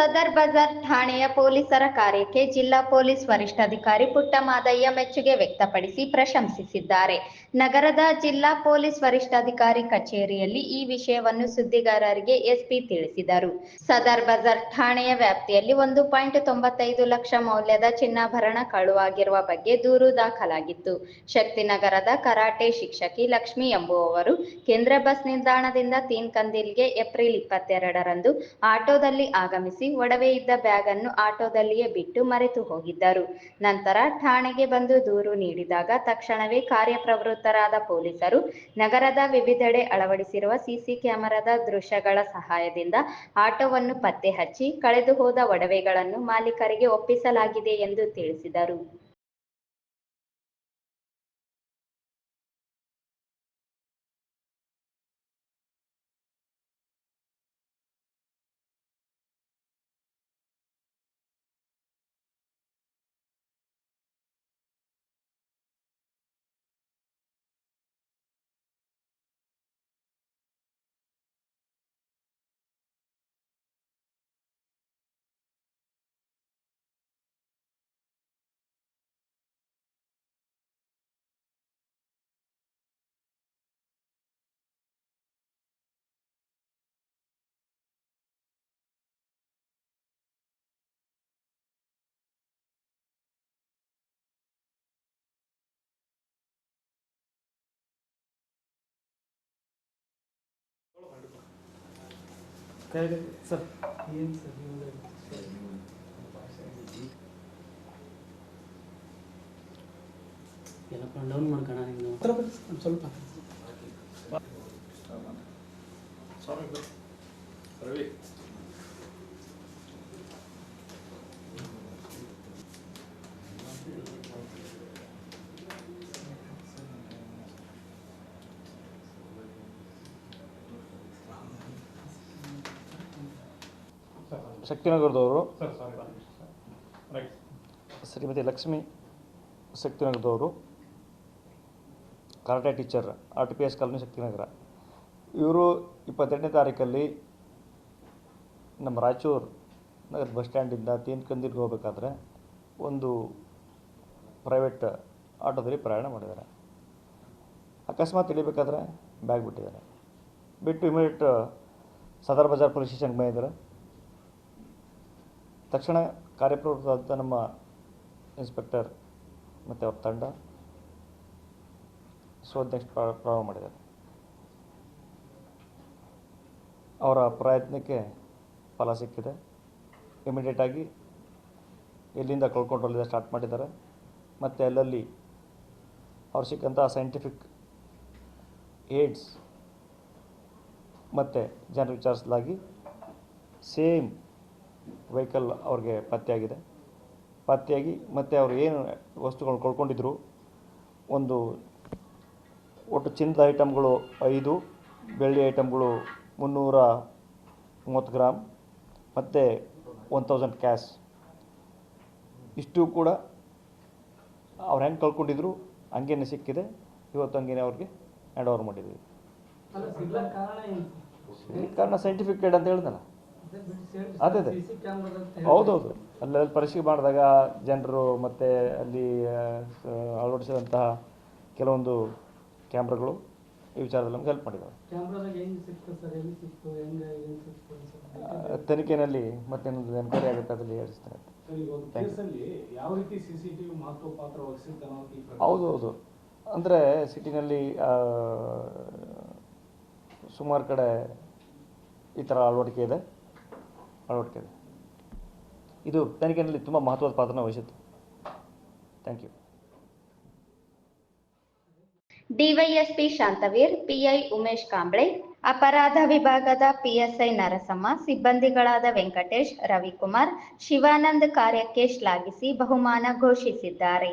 ಸದರ್ ಬಜಾರ್ ಠಾಣೆಯ ಪೊಲೀಸರ ಕಾರ್ಯಕ್ಕೆ ಜಿಲ್ಲಾ ಪೊಲೀಸ್ ವರಿಷ್ಠಾಧಿಕಾರಿ ಪುಟ್ಟಮಾದಯ್ಯ ಮೆಚ್ಚುಗೆ ವ್ಯಕ್ತಪಡಿಸಿ ಪ್ರಶಂಸಿಸಿದ್ದಾರೆ. ನಗರದ ಜಿಲ್ಲಾ ಪೊಲೀಸ್ ವರಿಷ್ಠಾಧಿಕಾರಿ ಕಚೇರಿಯಲ್ಲಿ ಈ ವಿಷಯವನ್ನು ಸುದ್ದಿಗಾರರಿಗೆ ಎಸ್ಪಿ ತಿಳಿಸಿದರು. ಸದರ್ ಬಜಾರ್ ಠಾಣೆಯ ವ್ಯಾಪ್ತಿಯಲ್ಲಿ ಒಂದು ಪಾಯಿಂಟ್ ತೊಂಬತ್ತೈದು ಲಕ್ಷ ಮೌಲ್ಯದ ಚಿನ್ನಾಭರಣ ಕಳುವಾಗಿರುವ ಬಗ್ಗೆ ದೂರು ದಾಖಲಾಗಿತ್ತು. ಶಕ್ತಿನಗರದ ಕರಾಟೆ ಶಿಕ್ಷಕಿ ಲಕ್ಷ್ಮಿ ಎಂಬುವವರು ಕೇಂದ್ರ ಬಸ್ ನಿಲ್ದಾಣದಿಂದ ತೀನ್ ಕಂದಿಲ್ಗೆ ಏಪ್ರಿಲ್ ಇಪ್ಪತ್ತೆರಡರಂದು ಆಟೋದಲ್ಲಿ ಆಗಮಿಸಿ ಒಡವೆ ಇದ್ದ ಬ್ಯಾಗ್ ಅನ್ನು ಆಟೋದಲ್ಲಿಯೇ ಬಿಟ್ಟು ಮರೆತು ಹೋಗಿದ್ದರು. ನಂತರ ಠಾಣೆಗೆ ಬಂದು ದೂರು ನೀಡಿದಾಗ ತಕ್ಷಣವೇ ಕಾರ್ಯಪ್ರವೃತ್ತರಾದ ಪೊಲೀಸರು ನಗರದ ವಿವಿಧೆಡೆ ಅಳವಡಿಸಿರುವ ಸಿಸಿ ಕ್ಯಾಮೆರಾದ ದೃಶ್ಯಗಳ ಸಹಾಯದಿಂದ ಆಟೋವನ್ನು ಪತ್ತೆ ಹಚ್ಚಿ ಕಳೆದು ಹೋದ ಒಡವೆಗಳನ್ನು ಮಾಲೀಕರಿಗೆ ಒಪ್ಪಿಸಲಾಗಿದೆ ಎಂದು ತಿಳಿಸಿದರು. ಕೈಗೆ ಸರ್ ಏನು ಸರ್ ನೀವು ಏನಪ್ಪಾ ಡೌನ್ ಮಾಡ್ಕೋಣ ನೀನು. ಹತ್ರ ಬರ್ರಿ ಸರ್, ಸ್ವಲ್ಪ. ಸ್ವಲ್ಪ ರವಿ. ಶಕ್ತಿನಗರದವರು. Shrimati Lakshmi ಶಕ್ತಿನಗರದವರು karate teacher R T P S colony Shaktinagar. ಇವರು ಇಪ್ಪತ್ತೆಂಟನೇ ತಾರೀಕಲ್ಲಿ ನಮ್ಮ ರಾಯಚೂರು ನಗರ ಬಸ್ ಸ್ಟ್ಯಾಂಡಿಂದ ತೇನ್ಕಂದಿರ್ಗೆ ಹೋಗಬೇಕಾದ್ರೆ ಒಂದು ಪ್ರೈವೇಟ್ ಆಟೋದಲ್ಲಿ ಪ್ರಯಾಣ ಮಾಡಿದ್ದಾರೆ. ಅಕಸ್ಮಾತ್ ಇಳಿಬೇಕಾದ್ರೆ ಬ್ಯಾಗ್ ಬಿಟ್ಟಿದ್ದಾರೆ. ಬಿಟ್ಟು ಇಮಿಡಿಯೇಟ್ ಸದರ್ ಬಜಾರ್ ಪೊಲೀಸ್ ಸ್ಟೇಷನ್ಗೆ ಬಂದಿದ್ದಾರೆ. ತಕ್ಷಣ ಕಾರ್ಯಪ್ರವೃತ್ತಾದಂಥ ನಮ್ಮ ಇನ್ಸ್ಪೆಕ್ಟರ್ ಮತ್ತು ಅವ್ರ ತಂಡ ಶೋಧನೆ ಪ್ರಾರಂಭ ಮಾಡಿದ್ದಾರೆ. ಅವರ ಪ್ರಯತ್ನಕ್ಕೆ ಫಲ ಸಿಕ್ಕಿದೆ. ಇಮಿಡಿಯೇಟಾಗಿ ಎಲ್ಲಿಂದ ಕಳ್ಕೊಂಡು ಅಲ್ಲಿಂದ ಸ್ಟಾರ್ಟ್ ಮಾಡಿದ್ದಾರೆ. ಮತ್ತು ಅಲ್ಲಲ್ಲಿ ಅವ್ರು ಸಿಕ್ಕಂಥ ಸೈಂಟಿಫಿಕ್ ಏಡ್ಸ್ ಮತ್ತು ಜನರು ವಿಚಾರಿಸಲಾಗಿ ಸೇಮ್ ವೆಹಿಕಲ್ ಅವ್ರಿಗೆ ಪತ್ತೆಯಾಗಿದೆ. ಪತ್ತೆಯಾಗಿ ಮತ್ತು ಅವರು ಏನು ವಸ್ತುಗಳು ಕಳ್ಕೊಂಡಿದ್ರು ಒಂದು ಒಟ್ಟು ಚಿನ್ನದ ಐಟಮ್ಗಳು ಐದು ಬೆಳ್ಳಿ ಐಟಮ್ಗಳು ಮುನ್ನೂರ ಮೂವತ್ತು ಗ್ರಾಮ್ ಮತ್ತು ಒನ್ ತೌಸಂಡ್ ಕ್ಯಾಶ್. ಇಷ್ಟು ಕೂಡ ಅವ್ರು ಹೆಂಗೆ ಕಳ್ಕೊಂಡಿದ್ರು ಹಂಗೇನೆ ಸಿಕ್ಕಿದೆ. ಇವತ್ತು ಹಂಗೇನೆ ಅವ್ರಿಗೆ ಹ್ಯಾಂಡ್ ಓವರ್ ಮಾಡಿದ್ವಿ ಕಾರಣ ಸೈಂಟಿಫಿಕ್ ಅಂತ ಹೇಳ್ದಲ್ಲ. ಅದೇ ಅದೇ. ಹೌದೌದು. ಅಲ್ಲೆಲ್ಲಿ ಪರಿಶೀಲನೆ ಮಾಡಿದಾಗ ಜನರು ಮತ್ತು ಅಲ್ಲಿ ಅಳವಡಿಸಿದಂತಹ ಕೆಲವೊಂದು ಕ್ಯಾಮ್ರಾಗಳು ಈ ವಿಚಾರದಲ್ಲಿ ನಮ್ಗೆ ಹೆಲ್ಪ್ ಮಾಡಿದ್ದಾವೆ ತನಿಖೆಯಲ್ಲಿ ಮತ್ತೇನೊಂದು ಎನ್ಕ್ವೈರಿ ಆಗುತ್ತೆ ಅದರಲ್ಲಿ ಹೇಳಿಸ್ತಾರೆ ಹೌದು ಹೌದು ಅಂದರೆ ಸಿಟಿನಲ್ಲಿ ಸುಮಾರು ಕಡೆ ಈ ಥರ ಅಳವಡಿಕೆ ಇದೆ. ಅಳವಡಿಕೆ ಇದೆ ಇದು ತನಿಖೆಯಲ್ಲಿ ತುಂಬ ಮಹತ್ವದ ಪಾತ್ರನ ವಹಿಸುತ್ತೆ. Thank you DYSP Shantaveer, PI Umesh Kamble, ಅಪರಾಧ ವಿಭಾಗದ ಪಿಎಸ್ಐ ನರಸಮ್ಮ, ಸಿಬ್ಬಂದಿಗಳಾದ ವೆಂಕಟೇಶ್, ರವಿಕುಮಾರ್, ಶಿವಾನಂದ್ ಕಾರ್ಯಕ್ಕೆ ಶ್ಲಾಘಿಸಿ ಬಹುಮಾನ ಘೋಷಿಸಿದ್ದಾರೆ.